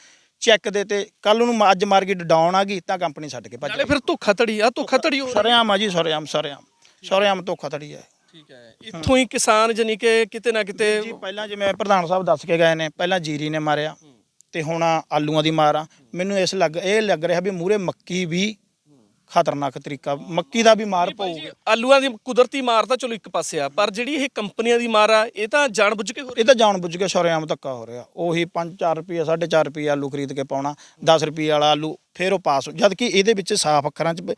C: ਚੈੱਕ ਦੇ ਤੇ ਕੱਲ ਨੂੰ ਅੱਜ ਮਾਰਕੀਟ ਡਾਊਨ ਆ ਗਈ ਤਾਂ ਕੰਪਨੀ ਛੱਡ ਕੇ ਭੱਜ
B: ਨਾਲੇ ਫਿਰ ਧੋਖਾਧੜੀ ਆ ਧੋਖਾਧੜੀ ਹੋ ਰਹੀ
C: ਸਰਿਆਮ ਆ ਜੀ ਸਰਿਆਮ ਸਰਿਆਮ। ਸਰਿਆਮ ਧੋਖਾਧੜੀ ਹੈ
B: ਠੀਕ ਹੈ। ਇੱਥੋਂ ਹੀ ਕਿਸਾਨ ਜਾਨੀ ਕਿ ਕਿਤੇ ਨਾ ਕਿਤੇ
C: ਜੀ ਪਹਿਲਾਂ ਜਿਵੇਂ ਪ੍ਰਧਾਨ ਸਾਹਿਬ ਦੱਸ ਕੇ ਗਏ ਨੇ ਪਹਿਲਾਂ ਜੀਰੀ ਨੇ ਮਾਰਿਆ ਤੇ ਹੁਣ ਆਲੂਆਂ ਦੀ ਮਾਰ ਆ। ਮੈਨੂੰ ਇਸ ਲੱਗ ਇਹ ਲੱਗ ਰਿਹਾ ਵੀ ਮੂਰੇ ਮੱਕੀ ਵੀ ਖਤਰਨਾਕ ਤਰੀਕਾ ਮੱਕੀ ਦਾ ਵੀ ਮਾਰ ਪਊਗੀ।
B: ਆਲੂਆਂ ਦੀ ਕੁਦਰਤੀ ਮਾਰ ਤਾਂ ਚਲੋ ਇੱਕ ਪਾਸੇ ਆ ਪਰ ਜਿਹੜੀ ਇਹ ਕੰਪਨੀਆਂ ਦੀ ਮਾਰ ਆ ਇਹ ਤਾਂ ਜਾਣਬੁੱਝ ਕੇ ਹੋ ਰਹੀ
C: ਇਹ ਤਾਂ ਜਾਣ ਬੁੱਝ ਕੇ ਸ਼ਰੇਆਮ ਧੱਕਾ ਹੋ ਰਿਹਾ। ਉਹੀ 5-4 ਰੁਪਏ 4.5 ਰੁਪਏ ਆਲੂ ਖਰੀਦ ਕੇ ਪਾਉਣਾ 10 ਰੁਪਏ ਵਾਲਾ ਆਲੂ ਫਿਰ ਉਹ ਪਾਸ ਜਦ ਕਿ ਇਹਦੇ ਵਿੱਚ ਸਾਫ਼ ਅੱਖਰਾਂ 'ਚ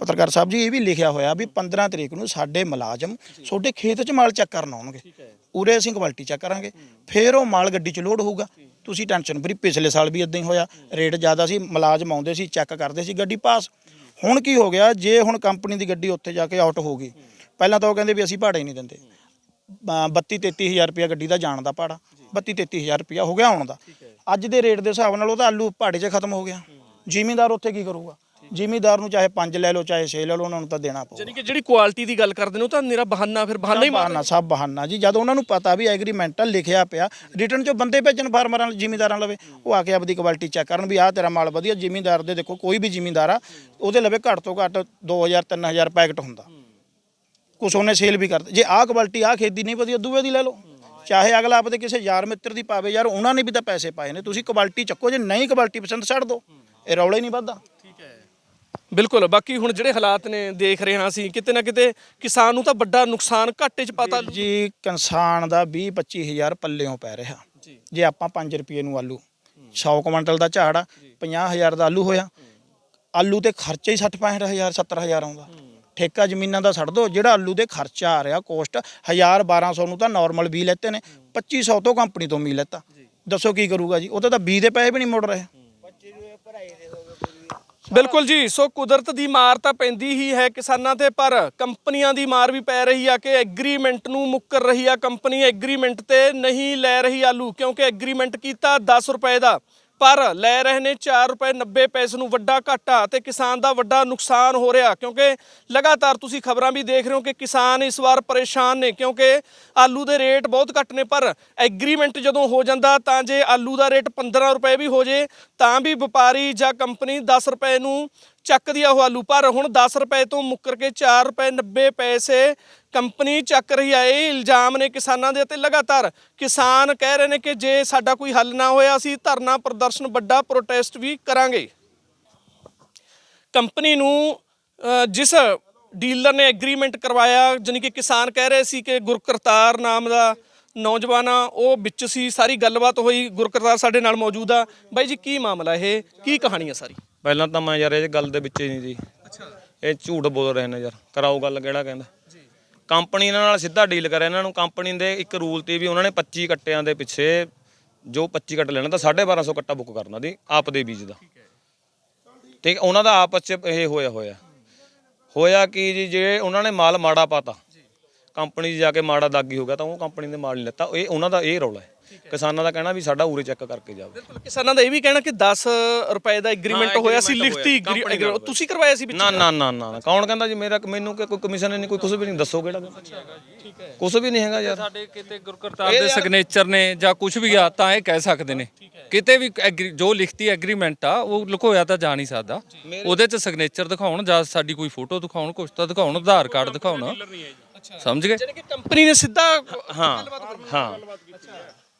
C: ਪੱਤਰਕਾਰ ਸਾਹਿਬ ਜੀ ਇਹ ਵੀ ਲਿਖਿਆ ਹੋਇਆ ਵੀ 15 ਤਰੀਕ ਨੂੰ ਸਾਡੇ ਮੁਲਾਜ਼ਮ ਤੁਹਾਡੇ ਖੇਤ 'ਚ ਮਾਲ ਚੈੱਕ ਕਰਨ ਆਉਣਗੇ। ਉਰੇ ਅਸੀਂ ਕੁਆਲਿਟੀ ਚੈੱਕ ਕਰਾਂਗੇ। ਫਿਰ ਉਹ ਮਾਲ ਗੱਡੀ 'ਚ ਲੋਡ ਹੋਊਗਾ। ਤੁਸੀਂ ਟੈਨਸ਼ਨ ਫਰੀ ਪਿਛਲੇ ਸਾਲ ਵੀ ਇਦਾਂ ਹੀ ਹੋਇਆ। ਰੇਟ ਜ਼ਿਆਦਾ ਸੀ ਮੁਲਾਜ਼ਮ ਆਉਂਦੇ ਸੀ ਚੈੱਕ ਕਰਦੇ ਸੀ ਗੱਡੀ ਪਾਸ। ਹੁਣ ਕੀ ਹੋ ਗਿਆ ਜੇ ਹੁਣ ਕੰਪਨੀ ਦੀ ਗੱਡੀ ਉੱਥੇ ਜਾ ਕੇ ਆਊਟ ਹੋ ਗਈ ਪਹਿਲਾਂ ਤਾਂ ਉਹ ਕਹਿੰਦੇ ਵੀ ਅਸੀਂ ਭਾੜਾ ਹੀ। ਨਹੀਂ ਦਿੰਦੇ 32 33000 ਰੁਪਇਆ ਗੱਡੀ ਦਾ ਜਾਣ ਦਾ ਭਾੜਾ। 32 33000 ਰੁਪਇਆ ਹੋ ਗਿਆ ਆਉਣ ਦਾ। ਅੱਜ ਦੇ ਰੇਟ ਦੇ ਹਿਸਾਬ ਨਾਲ ਉਹ ਤਾਂ ਆਲੂ ਭਾੜੇ 'ਚ ਖਤਮ ਹੋ ਗਿਆ। ਜ਼ਿਮੀਂਦਾਰ ਉੱਥੇ ਕੀ ਕਰੂਗਾ? ਜ਼ਿਮੀਂਦਾਰ ਨੂੰ ਚਾਹੇ 5 ਲੈ ਲਓ ਚਾਹੇ 6 ਲੈ ਲਓ ਉਹਨਾਂ ਨੂੰ ਤਾਂ ਦੇਣਾ ਪਊਗਾ।
B: ਕਿ ਜਿਹੜੀ ਕੁਆਲਿਟੀ ਦੀ ਗੱਲ ਕਰਦੇ ਨੇ ਉਹ ਤਾਂ ਮੇਰਾ ਬਹਾਨਾ ਫਿਰ ਬਹਾਨਾ ਹੀ ਮਾਰਨਾ
C: ਬਹਾਨਾ ਸਭ ਬਹਾਨਾ ਜੀ। ਜਦ ਉਹਨਾਂ ਨੂੰ ਪਤਾ ਵੀ ਐਗਰੀਮੈਂਟ ਲਿਖਿਆ ਪਿਆ ਰਿਟਰਨ 'ਚੋਂ ਬੰਦੇ ਭੇਜਣ ਫਾਰਮਰਾਂ ਜ਼ਿਮੀਂਦਾਰਾਂ ਲਵੇ ਉਹ ਆ ਕੇ ਆਪਦੀ ਕੁਆਲਿਟੀ ਚੈੱਕ ਕਰਨ ਵੀ ਆਹ ਤੇਰਾ ਮਾਲ ਵਧੀਆ ਜ਼ਿਮੀਂਦਾਰ ਦੇ ਦੇਖੋ ਕੋਈ ਵੀ ਜ਼ਿਮੀਂਦਾਰ ਆ ਉਹਦੇ ਲਵੇ ਘੱਟ ਤੋਂ ਘੱਟ 2000 3000 ਪੈਕਟ ਹੁੰਦਾ। ਕੁਛ ਉਹਨੇ ਸੇਲ ਵੀ ਕਰਦੇ ਜੇ ਆਹ ਕੁਆਲਿਟੀ ਆਹ ਖੇਤ ਨਹੀਂ ਵਧੀਆ ਦੂਏ ਦੀ ਲੈ ਲਓ। ਚਾਹੇ ਅਗਲਾ ਆਪਦੇ ਕਿਸੇ ਯਾਰ ਮਿੱਤਰ ਦੀ ਪਾਵੇ ਯਾਰ ਉਹਨਾਂ ਨੇ ਵੀ ਤਾਂ ਪੈਸੇ ਪਾਏ ਨੇ। ਤੁਸੀਂ ਕੁਆਲਿਟੀ ਚੱਕੋ ਜੇ ਨਹੀਂ ਕੁਆਲਿਟੀ ਪਸੰਦ ਛੱਡ ਦਿਓ ਇਹ ਰੌਲਾ ਹੀ ਨਹੀਂ ਵੱਧਦਾ।
B: ਬਿਲਕੁਲ ਬਾਕੀ ਹੁਣ ਜਿਹੜੇ ਹਾਲਾਤ ਨੇ ਦੇਖ ਰਹੇ ਹਾਂ ਅਸੀਂ ਕਿਤੇ ਨਾ ਕਿਤੇ ਕਿਸਾਨ ਨੂੰ ਤਾਂ ਵੱਡਾ ਨੁਕਸਾਨ ਘਾਟੇ 'ਚ ਪਤਾ
C: ਜੀ ਕਿਸਾਨ ਦਾ 20 25000 ਪੱਲਿਓਂ ਪੈ ਰਿਹਾ। ਜੇ। ਆਪਾਂ 5 ਰੁਪਏ ਨੂੰ ਆਲੂ 100 ਕੁਇੰਟਲ ਦਾ ਝਾੜ ਆ 50000 ਦਾ ਆਲੂ ਹੋਇਆ। ਆਲੂ ਤੇ ਖਰਚਾ ਹੀ 60 65000 70000 ਆਉਂਦਾ। ਠੇਕਾ ਜ਼ਮੀਨਾਂ ਦਾ ਛੱਡ ਦੋ ਜਿਹੜਾ ਆਲੂ ਦੇ ਖਰਚਾ ਆ ਰਿਹਾ ਕੋਸਟ 1000 1200 ਨੂੰ ਤਾਂ ਨਾਰਮਲ ਬੀ ਲੈਤੇ ਨੇ 2500 ਤੋਂ ਕੰਪਨੀ ਤੋਂ ਬੀ ਲੈਤਾ। ਦੱਸੋ ਕੀ ਕਰੂਗਾ ਜੀ? ਉਹਦੇ ਤਾਂ ਬੀ ਦੇ ਪੈਸੇ ਵੀ ਨਹੀਂ ਮੁੜ ਰਹੇ।
B: ਬਿਲਕੁਲ ਜੀ, ਸੋ ਕੁਦਰਤ ਦੀ ਮਾਰ ਤਾਂ ਪੈਂਦੀ ਹੀ ਹੈ ਕਿਸਾਨਾਂ ਤੇ, ਪਰ ਕੰਪਨੀਆਂ ਦੀ ਮਾਰ ਵੀ ਪੈ ਰਹੀ ਆ ਕਿ ਐਗਰੀਮੈਂਟ ਨੂੰ ਮੁੱਕਰ ਰਹੀ ਆ। ਕੰਪਨੀ ਐਗਰੀਮੈਂਟ ਤੇ ਨਹੀਂ ਲੈ ਰਹੀ ਆਲੂ, ਕਿਉਂਕਿ ਐਗਰੀਮੈਂਟ ਕੀਤਾ 10 ਰੁਪਏ ਦਾ। ਪਰ ਲੈ ਰਹੇ ਨੇ 4 ਰੁਪਏ 90 ਪੈਸੇ ਨੂੰ ਵੱਡਾ ਘਾਟਾ ਤੇ ਕਿਸਾਨ ਦਾ ਵੱਡਾ ਨੁਕਸਾਨ ਹੋ ਰਿਹਾ, ਕਿਉਂਕਿ ਲਗਾਤਾਰ ਤੁਸੀਂ ਖਬਰਾਂ ਵੀ ਦੇਖ ਰਹੇ ਹੋ ਕਿ ਕਿਸਾਨ ਇਸ ਵਾਰ ਪਰੇਸ਼ਾਨ ਨੇ, ਕਿਉਂਕਿ ਆਲੂ ਦੇ ਰੇਟ ਬਹੁਤ ਘੱਟ ਨੇ, ਪਰ ਐਗਰੀਮੈਂਟ ਜਦੋਂ ਹੋ ਜਾਂਦਾ ਤਾਂ ਜੇ ਆਲੂ ਦਾ ਰੇਟ 15 ਰੁਪਏ ਵੀ ਹੋ ਜੇ, ਤਾਂ ਵੀ ਵਪਾਰੀ ਜਾਂ ਕੰਪਨੀ 10 ਰੁਪਏ ਨੂੰ ਚੱਕਦੀ ਆ ਉਹ ਆਲੂ। ਪਰ ਹੁਣ 10 ਰੁਪਏ ਤੋਂ ਮੁੱਕਰ ਕੇ 4 ਰੁਪਏ 90 ਪੈਸੇ ਕੰਪਨੀ ਚੱਕ ਰਹੀ ਆ ਇਹ। ਇਲਜ਼ਾਮ ਨੇ ਕਿਸਾਨਾਂ ਦੇ ਅਤੇ ਲਗਾਤਾਰ। ਕਿਸਾਨ ਕਹਿ ਰਹੇ ਨੇ ਕਿ ਜੇ ਸਾਡਾ ਕੋਈ ਹੱਲ ਨਾ ਹੋਇਆ, ਅਸੀਂ ਧਰਨਾ ਪ੍ਰਦਰਸ਼ਨ ਵੱਡਾ ਪ੍ਰੋਟੈਸਟ ਵੀ ਕਰਾਂਗੇ। ਕੰਪਨੀ ਨੂੰ ਜਿਸ ਡੀਲਰ ਨੇ ਐਗਰੀਮੈਂਟ ਕਰਵਾਇਆ, ਜਾਣੀ ਕਿ ਕਿਸਾਨ ਕਹਿ ਰਹੇ ਸੀ ਕਿ ਗੁਰਕਰਤਾਰ ਨਾਮ ਦਾ ਨੌਜਵਾਨ ਆ, ਉਹ ਵਿੱਚ ਸੀ। ਸਾਰੀ ਗੱਲਬਾਤ ਹੋਈ। ਗੁਰਕਰਤਾਰ ਸਾਡੇ ਨਾਲ ਮੌਜੂਦ ਆ। ਬਾਈ ਜੀ, ਕੀ ਮਾਮਲਾ ਇਹ? ਕੀ ਕਹਾਣੀ ਆ ਸਾਰੀ?
D: ਪਹਿਲਾਂ ਤਾਂ ਮੈਂ ਯਾਰ ਇਹ ਗੱਲ ਦੇ ਵਿੱਚ ਹੀ ਨਹੀਂ ਜੀ ਅੱਛਾ। ਇਹ ਝੂਠ ਬੋਲ ਰਹੇ ਨੇ ਯਾਰ। ਕਰਾਓ ਗੱਲ ਕਿਹੜਾ ਕਹਿੰਦਾ? ਜੀ। ਕੰਪਨੀ ਇਹਨਾਂ ਨਾਲ ਸਿੱਧਾ ਡੀਲ ਕਰਿਆ। ਇਹਨਾਂ ਨੂੰ ਕੰਪਨੀ ਦੇ ਇੱਕ ਰੂਲ ਤੇ ਵੀ ਉਹਨਾਂ ਨੇ 25 ਕੱਟਿਆਂ ਦੇ ਪਿੱਛੇ ਜੋ 25 ਕੱਟ ਲੈਣਾ ਤਾਂ 1250 ਕੱਟਾ ਬੁੱਕ ਕਰਨਾ ਦੀ ਆਪ ਦੇ ਬੀਜ ਦਾ। ਠੀਕ ਉਹਨਾਂ ਦਾ ਆਪਸ ਚ ਇਹ ਹੋਇਆ ਹੋਇਆ। ਹੋਇਆ ਕਿ ਜੀ? ਜੇ ਉਹਨਾਂ ਨੇ ਮਾਲ ਮਾੜਾ ਪਾਤਾ ਕੰਪਨੀ 'ਚ ਜਾ ਕੇ ਮਾੜਾ ਦਾਗੀ ਹੋ ਗਿਆ ਤਾਂ ਉਹ ਕੰਪਨੀ ਨੇ ਮਾਲ ਨਹੀਂ ਲੈਤਾ। ਇਹ ਉਹਨਾਂ ਦਾ ਇਹ ਰੌਲਾ ਹੈ। ਕਿਸਾਨਾਂ ਦਾ ਕਹਿਣਾ ਵੀ ਸਾਡਾ ਉਰੇ ਚੈੱਕ ਕਰਕੇ ਜਾਓ।
B: ਬਿਲਕੁਲ ਕਿਸਾਨਾਂ ਦਾ ਇਹ ਵੀ ਕਹਿਣਾ ਕਿ 10 ਰੁਪਏ ਦਾ ਐਗਰੀਮੈਂਟ
D: ਹਾਂ,
B: ਹੋਇਆ ਸੀ ਲਿਖਤੀ agreement- ਤੁਸੀਂ ਕਰਵਾਇਆ ਸੀ ਵਿੱਚ
D: ਨਾ ਨਾ ਨਾ ਨਾ ਨਾ। ਕੌਣ ਕਹਿੰਦਾ ਜੀ ਮੇਰਾ ਮੈਨੂੰ ਕਿ ਕੋਈ ਕਮਿਸ਼ਨ ਨਹੀਂ ਕੋਈ ਕੁਝ ਵੀ ਨਹੀਂ ਦੱਸੋ ਕਿਹੜਾ ਕੁਝ ਵੀ ਨਹੀਂ ਹੈਗਾ ਯਾਰ।
E: ਸਾਡੇ ਕਿਤੇ ਗੁਰਕਰਤਾਰ ਦੇ ਸਿਗਨੇਚਰ ਨੇ ਜਾਂ ਕੁਝ ਵੀ ਆ ਤਾਂ ਇਹ ਕਹਿ ਸਕਦੇ ਨੇ। ਕਿਤੇ ਵੀ ਐਗਰੀ- ਜੋ ਲਿਖਤੀ ਐਗਰੀਮੈਂਟ ਆ ਉਹ ਲੁਕੋਇਆ ਤਾਂ ਜਾ ਨਹੀਂ ਸਕਦਾ। ਉਹਦੇ 'ਚ ਸਿਗਨੇਚਰ ਦਿਖਾਉਣ ਜਾਂ ਸਾਡੀ ਕੋਈ ਫੋਟੋ ਦਿਖਾਉਣ ਕੁਛ ਤਾਂ ਦਿਖਾਉਣ ਆਧਾਰ ਕਾਰਡ ਦਿਖਾਉਣ। ਸਮਝ ਗਏ?
B: ਯਾਨੀ ਕਿ ਕੰਪਨੀ ਨੇ ਸਿੱਧਾ
D: ਹਾਂ ਹਾਂ।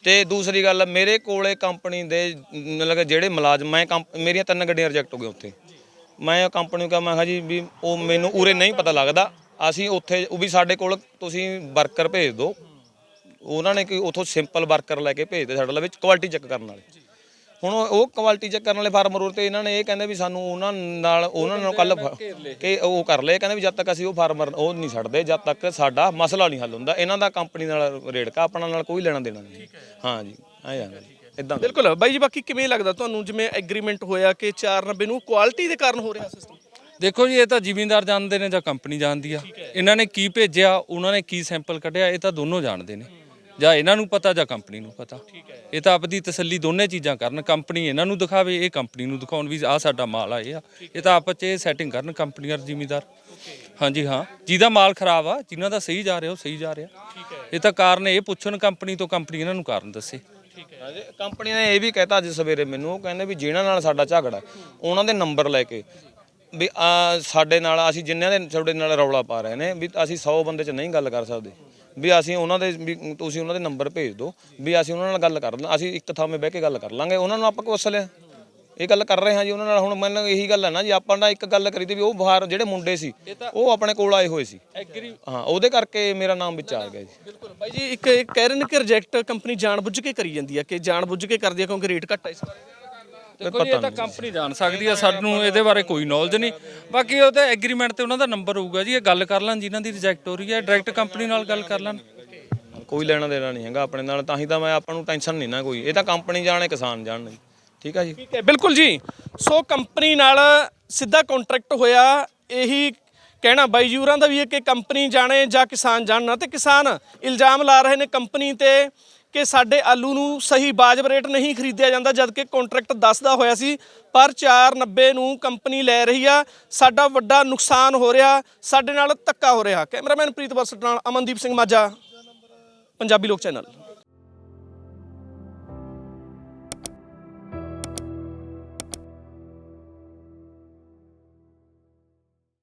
D: ਤੇ ਦੂਸਰੀ ਗੱਲ, ਮੇਰੇ ਕੋਲੇ ਕੰਪਨੀ ਦੇ ਮਤਲਬ ਕਿ ਜਿਹੜੇ ਮੁਲਾਜ਼ਮ, ਮੈਂ ਕੰਪ- ਮੇਰੀਆਂ ਤਿੰਨ ਗੱਡੀਆਂ ਰਿਜੈਕਟ ਹੋ ਗਈਆਂ ਉੱਥੇ। ਮੈਂ ਕੰਪਨੀ ਨੂੰ ਕਿਹਾ, ਮੈਂ ਕਿਹਾ ਜੀ ਵੀ ਉਹ ਮੈਨੂੰ ਉਰੇ ਨਹੀਂ ਪਤਾ ਲੱਗਦਾ, ਅਸੀਂ ਉੱਥੇ, ਉਹ ਵੀ ਸਾਡੇ ਕੋਲ ਤੁਸੀਂ ਵਰਕਰ ਭੇਜ ਦਿਓ। ਉਹਨਾਂ ਨੇ ਕਿ ਉਥੋਂ ਸਿੰਪਲ ਵਰਕਰ ਲੈ ਕੇ ਭੇਜਦੇ ਸਾਡੇ ਲਈ ਵਿੱਚ ਕੁਆਲਿਟੀ ਚੈੱਕ ਕਰਨ ਵਾਲੇ। ਹੁਣ ਉਹ- ਕੁਆਲਿਟੀ ਚੈੱਕ ਕਰਨ ਵਾਲੇ ਫਾਰਮਰ ਉਰ ਤੇ ਇਹਨਾਂ ਨੇ ਇਹ ਕਹਿੰਦੇ ਵੀ ਸਾਨੂੰ ਉਹਨਾਂ ਨਾਲ ਉਹਨਾਂ ਨਾਲ ਕੱਲ ਕਿ ਉਹ ਕਰ ਲਏ। ਕਹਿੰਦੇ ਵੀ ਜਦ ਤੱਕ ਅਸੀਂ ਉਹ ਫਾਰਮਰ ਉਹ ਨਹੀਂ ਛੱਡਦੇ ਜਦ ਤੱਕ ਸਾਡਾ ਮਸਲਾ ਨਹੀਂ ਹੱਲ ਹੁੰਦਾ ਇਹਨਾਂ ਦਾ ਕੰਪਨੀ ਨਾਲ ਰੇੜਕਾ ਆਪਣਾ ਨਾਲ ਕੋਈ ਲੈਣਾ ਦੇਣਾ ਨਹੀਂ। ਹਾਂ। ਜੀ ਜਾਂਦਾ ਇਦਾਂ
B: ਬਿਲਕੁਲ। ਬਾਈ ਜੀ ਬਾਕੀ ਕਿਵੇਂ ਲੱਗਦਾ ਤੁਹਾਨੂੰ? ਜਿਵੇਂ ਐਗਰੀਮੈਂਟ ਹੋਇਆ ਕਿ 490 ਨੂੰ ਕੁਆਲਿਟੀ ਦੇ ਕਾਰਨ ਹੋ ਰਿਹਾ ਸਿਸਟਮ
E: ਦੇਖੋ ਜੀ ਇਹ ਤਾਂ ਜ਼ਿਮੀਂਦਾਰ ਜਾਣਦੇ ਨੇ ਜਾਂ ਕੰਪਨੀ ਜਾਣਦੀ ਆ। ਇਹਨਾਂ ਨੇ ਕੀ ਭੇਜਿਆ ਉਹਨਾਂ ਨੇ ਕੀ ਸੈਂਪਲ ਕੱਢਿਆ ਇਹ ਤਾਂ ਦੋਨੋਂ ਜਾਣਦੇ ਨੇ। ਜਾਂ ਇਹਨਾਂ ਨੂੰ ਪਤਾ ਜਾਂ ਕੰਪਨੀ ਨੂੰ ਪਤਾ। ਇਹ ਤਾਂ ਆਪਦੀ ਤਸੱਲੀ ਦੋਨੇ ਚੀਜ਼ਾਂ ਕਰਨ, ਕੰਪਨੀ ਇਹਨਾਂ ਨੂੰ ਦਿਖਾਵੇ, ਇਹ ਕੰਪਨੀ ਨੂੰ ਦਿਖਾਉਣ ਵੀ ਆਹ ਸਾਡਾ ਮਾਲ ਆ, ਇਹ ਆ। ਇਹ ਤਾਂ ਆਪਸ 'ਚ ਸੈਟਿੰਗ ਕਰਨ, ਕੰਪਨੀ ਔਰ ਹਾਂਜੀ ਹਾਂ, ਜਿਹਦਾ ਮਾਲ ਖਰਾਬ ਆ, ਜਿਨ੍ਹਾਂ ਦਾ ਸਹੀ ਜਾ ਰਿਹਾ, ਉਹ ਸਹੀ ਜਾ ਰਿਹਾ। ਇਹ ਤਾਂ ਕਾਰਨ ਇਹ ਪੁੱਛਣ ਕੰਪਨੀ ਤੋਂ ਕੰਪਨੀ ਇਹਨਾਂ ਨੂੰ ਕਾਰਨ ਦੱਸੇ।
D: ਹਾਂਜੀ, ਕੰਪਨੀ ਨੇ ਇਹ ਵੀ ਕਹਿਤਾ ਅੱਜ ਸਵੇਰੇ ਮੈਨੂੰ, ਉਹ ਕਹਿੰਦੇ ਵੀ ਜਿਹਨਾਂ ਨਾਲ ਸਾਡਾ ਝਗੜਾ, ਉਹਨਾਂ ਦੇ ਨੰਬਰ ਲੈ ਕੇ ਵੀ ਆ ਸਾਡੇ ਨਾਲ, ਅਸੀਂ ਜਿੰਨਿਆਂ ਦੇ, ਤੁਹਾਡੇ ਨਾਲ ਰੌਲਾ ਪਾ ਰਹੇ ਨੇ, ਵੀ ਅਸੀਂ 100 ਬੰਦੇ 'ਚ ਨਹੀਂ ਗੱਲ ਕਰ ਸਕਦੇ। ਵੀ ਅਸੀਂ ਉਹਨਾਂ ਦੇ ਵੀ ਤੁਸੀਂ ਉਹਨਾਂ ਦੇ ਨੰਬਰ ਭੇਜ ਦਿਓ ਵੀ ਅਸੀਂ ਉਹਨਾਂ ਨਾਲ ਗੱਲ ਕਰ ਲਾਂ ਅਸੀਂ ਇੱਕ ਥਾਵੇਂ ਬਹਿ ਕੇ ਗੱਲ ਕਰ ਲਾਂਗੇ ਉਹਨਾਂ ਨੂੰ ਆਪਾਂ ਕੋਸ ਲਿਆ ਇਹ ਗੱਲ ਕਰ ਰਹੇ ਹਾਂ ਜੀ ਉਹਨਾਂ ਨਾਲ ਹੁਣ ਮੈਨੂੰ ਇਹੀ ਗੱਲ ਹੈ ਨਾ ਜੀ ਆਪਾਂ ਨਾਲ ਇੱਕ ਗੱਲ ਕਰੀ ਤੀ ਵੀ ਉਹ ਬਾਹਰ ਜਿਹੜੇ ਮੁੰਡੇ ਸੀ ਉਹ ਆਪਣੇ ਕੋਲ ਆਏ ਹੋਏ ਸੀ।
B: ਐਗਰੀ
D: ਹਾਂ ਉਹਦੇ ਕਰਕੇ ਮੇਰਾ ਨਾਮ ਵਿੱਚ ਆ ਗਿਆ ਜੀ।
B: ਬਿਲਕੁਲ। ਬਾਈ ਜੀ ਇੱਕ ਕਹਿ ਰਹੇ ਨੇ ਕਿ ਰਿਜੈਕਟ ਕੰਪਨੀ ਜਾਣਬੁੱਝ ਕੇ ਕਰੀ ਜਾਂਦੀ ਹੈ ਕਿ ਜਾਣਬੁੱਝ ਕੇ ਕਰਦੀ ਹੈ ਕਿਉਂਕਿ ਰੇਟ ਘੱਟ ਹੈ ਇਸ ਬਾਰੇ।
E: ਦੇਖੋ ਜੀ ਇਹ ਤਾਂ ਕੰਪਨੀ ਜਾਣ ਸਕਦੀ ਆ ਸਾਨੂੰ ਇਹਦੇ ਬਾਰੇ ਕੋਈ ਨੌਲੇਜ ਨਹੀਂ। ਬਾਕੀ ਉਹਦੇ ਐਗਰੀਮੈਂਟ ਤੇ ਉਹਨਾਂ ਦਾ ਨੰਬਰ ਹੋਊਗਾ ਜੀ ਇਹ ਗੱਲ ਕਰ ਲੈਣ ਜਿਨ੍ਹਾਂ ਦੀ ਰਿਜੈਕਟ ਹੋ ਰਹੀ ਹੈ ਡਾਇਰੈਕਟ ਕੰਪਨੀ ਨਾਲ ਗੱਲ ਕਰ ਲੈਣ।
D: ਕੋਈ ਲੈਣਾ ਦੇਣਾ ਨਹੀਂ ਹੈਗਾ ਆਪਣੇ ਨਾਲ ਤਾਂ ਹੀ ਤਾਂ ਮੈਂ ਆਪਾਂ ਨੂੰ ਟੈਨਸ਼ਨ ਨਹੀਂ ਨਾ ਕੋਈ। ਇਹ ਤਾਂ ਕੰਪਨੀ ਜਾਣੇ ਕਿਸਾਨ ਜਾਣ। ਜੀ ਠੀਕ ਆ ਜੀ?
B: ਠੀਕ ਹੈ ਬਿਲਕੁਲ ਜੀ। ਸੋ ਕੰਪਨੀ ਨਾਲ ਸਿੱਧਾ ਕੰਟਰੈਕਟ ਹੋਇਆ ਇਹੀ ਕਹਿਣਾ ਬਾਈ ਦਾ ਵੀ ਹੈ ਕਿ ਕੰਪਨੀ ਜਾਣੇ ਜਾਂ ਕਿਸਾਨ ਜਾਣਨਾ ਤੇ ਕਿਸਾਨ ਇਲਜ਼ਾਮ ਲਾ ਰਹੇ ਨੇ ਕੰਪਨੀ ਤੇ ਕਿ ਸਾਡੇ ਆਲੂ ਨੂੰ ਸਹੀ ਬਾਜਬ ਰੇਟ ਨਹੀਂ ਖਰੀਦਿਆ ਜਾਂਦਾ, ਜਦਕਿ ਕੰਟਰੈਕਟ ਦਾ ਹੋਇਆ ਸੀ, ਪਰ 490 ਨੂੰ ਕੰਪਨੀ ਲੈ ਰਹੀ ਆ। ਸਾਡਾ ਵੱਡਾ ਨੁਕਸਾਨ ਹੋ ਰਿਹਾ, ਸਾਡੇ ਨਾਲ ਧੱਕਾ ਹੋ ਰਿਹਾ। ਕੈਮਰਾਮੈਨ ਪ੍ਰੀਤ ਬਸਟ ਨਾਲ ਅਮਨਦੀਪ ਸਿੰਘ ਮਾਝਾ, ਪੰਜਾਬੀ ਲੋਕ ਚੈਨਲ।